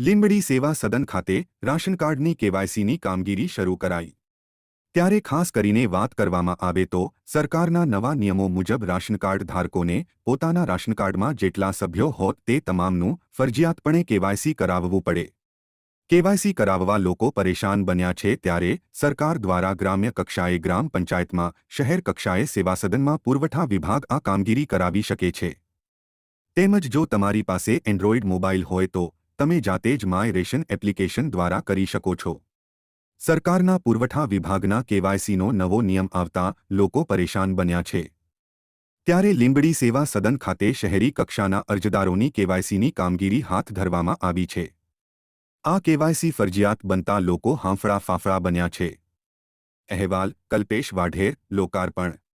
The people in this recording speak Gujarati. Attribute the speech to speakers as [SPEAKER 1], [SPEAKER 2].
[SPEAKER 1] લીંબડી સેવા સદન ખાતે રાશન કાર્ડની કેવાયસીની કામગીરી શરૂ કરાઈ. ત્યારે ખાસ કરીને વાત કરવામાં આવે તો સરકારના નવા નિયમો મુજબ રાશન કાર્ડ ધારકોને પોતાના રાશન કાર્ડમાં જેટલા સભ્યો હોત તે તમામનું ફરજિયાતપણે કેવાયસી કરાવવું પડે. કેવાયસી કરાવવા લોકો પરેશાન બન્યા છે ત્યારે સરકાર દ્વારા ગ્રામ્ય કક્ષાએ ગ્રામ પંચાયતમાં, શહેર કક્ષાએ સેવા સદનમાં પુરવઠા વિભાગ આ કામગીરી કરાવી શકે છે. તેમજ જો તમારી પાસે એન્ડ્રોઇડ મોબાઈલ હોય તો તમે જાતે જ માય રેશન એપ્લિકેશન દ્વારા કરી શકો છો. સરકારના પુરવઠા વિભાગના કેવાયસીનો નવો નિયમ આવતા લોકો પરેશાન બન્યા છે. ત્યારે લીંબડી સેવા સદન ખાતે શહેરી કક્ષાના અરજદારોની કેવાયસીની કામગીરી હાથ ધરવામાં આવી છે. આ કેવાયસી ફરજિયાત બનતા લોકો હાંફળા ફાફળા બન્યા છે. અહેવાલ, કલ્પેશ વાઢેર, લોકાર્પણ